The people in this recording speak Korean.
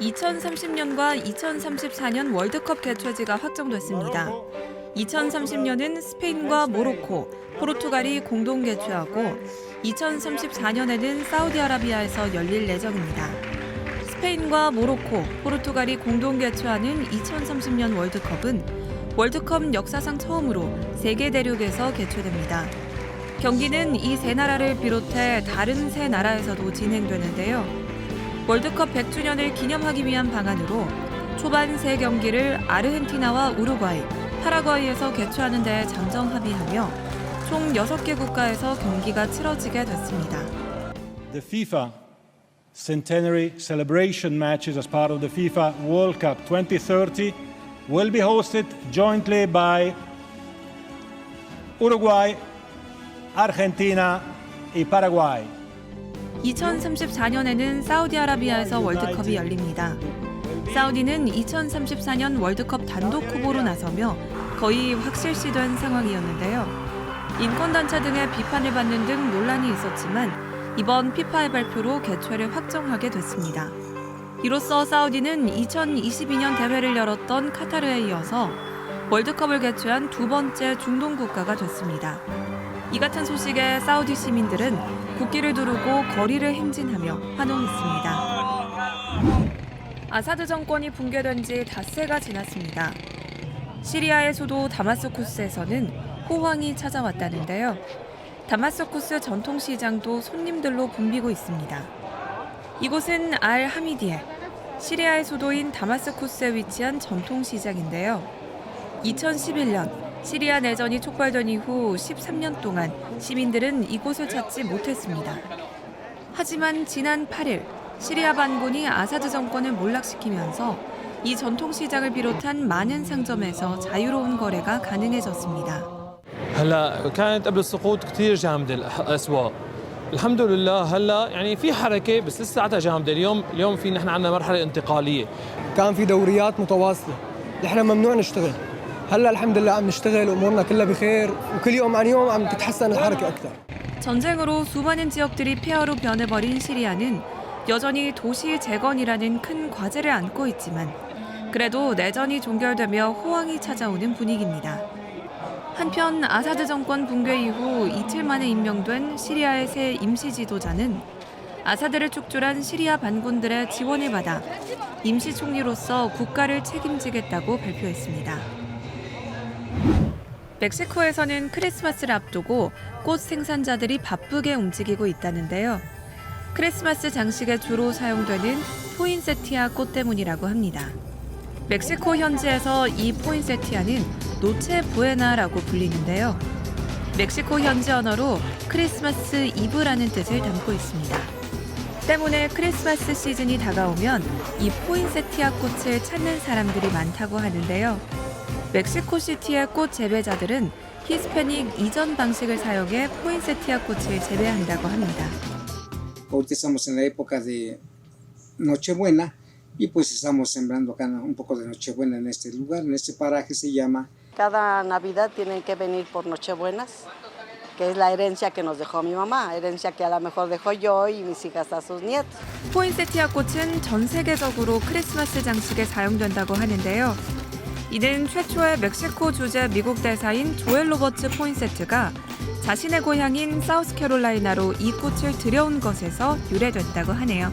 2030년과 2034년 월드컵 개최지가 확정됐습니다. 2030년은 스페인과 모로코, 포르투갈이 공동 개최하고 2034년에는 사우디아라비아에서 열릴 예정입니다. 스페인과 모로코, 포르투갈이 공동 개최하는 2030년 월드컵은 월드컵 역사상 처음으로 세계 대륙에서 개최됩니다. 경기는 이 세 나라를 비롯해 다른 세 나라에서도 진행되는데요. 월드컵 100주년을 기념하기 위한 방안으로 초반 세 경기를 아르헨티나와 우루과이, 파라과이에서 개최하는 데 잠정 합의하며 총 6개 국가에서 경기가 치러지게 됐습니다. The FIFA centenary celebration matches as part of the FIFA World Cup 2030 will be hosted jointly by Uruguay, Argentina y Paraguay. 2034년에는 사우디아라비아에서 월드컵이 열립니다. 사우디는 2034년 월드컵 단독 후보로 나서며 거의 확실시된 상황이었는데요. 인권단체 등의 비판을 받는 등 논란이 있었지만 이번 피파의 발표로 개최를 확정하게 됐습니다. 이로써 사우디는 2022년 대회를 열었던 카타르에 이어서 월드컵을 개최한 두 번째 중동 국가가 됐습니다. 이 같은 소식에 사우디 시민들은 국기를 두르고 거리를 행진하며 환호했습니다. 아사드 정권이 붕괴된 지 닷새가 지났습니다. 시리아의 수도 다마스쿠스에서는 호황이 찾아왔다는데요. 다마스쿠스 전통시장도 손님들로 붐비고 있습니다. 이곳은 알 하미디에 시리아의 수도인 다마스쿠스에 위치한 전통시장인데요. 2011년 시리아 내전이 촉발된 이후 13년 동안 시민들은 이곳을 찾지 못했습니다. 하지만 지난 8일 시리아 반군이 아사드 정권을 몰락시키면서 이 전통시장을 비롯한 많은 상점에서 자유로운 거래가 가능해졌습니다. هلا كانت قبل السقوط كثير جامده الاسواق الحمد لله هلا يعني في حركه بس لساتها جامده اليوم اليوم في نحن عندنا مرحله انتقاليه كان في دوريات متواصله نحن ممنوع نشتغل هلا الحمد لله عم نشتغل امورنا كلها بخير وكل يوم عن يوم عم تتحسن الحركه اكثر 전쟁으로 수많은 지역들이 폐허로 변해버린 시리아는 여전히 도시 재건이라는 큰 과제를 안고 있지만 그래도 내전이 종결되며 호황이 찾아오는 분위기입니다. 한편 아사드 정권 붕괴 이후 이틀 만에 임명된 시리아의 새 임시 지도자는 아사드를 축출한 시리아 반군들의 지원을 받아 임시 총리로서 국가를 책임지겠다고 발표했습니다. 멕시코에서는 크리스마스를 앞두고 꽃 생산자들이 바쁘게 움직이고 있다는데요. 크리스마스 장식에 주로 사용되는 포인세티아 꽃 때문이라고 합니다. 멕시코 현지에서 이 포인세티아는 노체 부에나라고 불리는데요. 멕시코 현지 언어로 크리스마스 이브라는 뜻을 담고 있습니다. 때문에 크리스마스 시즌이 다가오면 이 포인세티아 꽃을 찾는 사람들이 많다고 하는데요. 멕시코 시티의 꽃 재배자들은 히스패닉 이전 방식을 사용해 포인세티아 꽃을 재배한다고 합니다. Ahorita estamos en la época de Nochebuena y pues estamos sembrando acá un poco de Nochebuena en este lugar, en este paraje se llama Cada Navidad tienen que venir por Nochebuenas, que es la herencia que nos dejó mi mamá, herencia que a lo mejor dejó yo y mis hijas a sus nietos. 포인세티아 꽃은 전 세계적으로 크리스마스 장식에 사용된다고 하는데요. 이는 최초의 멕시코 주재 미국 대사인 조엘 로버츠 포인세트가 자신의 고향인 사우스캐롤라이나로 이 꽃을 들여온 것에서 유래됐다고 하네요.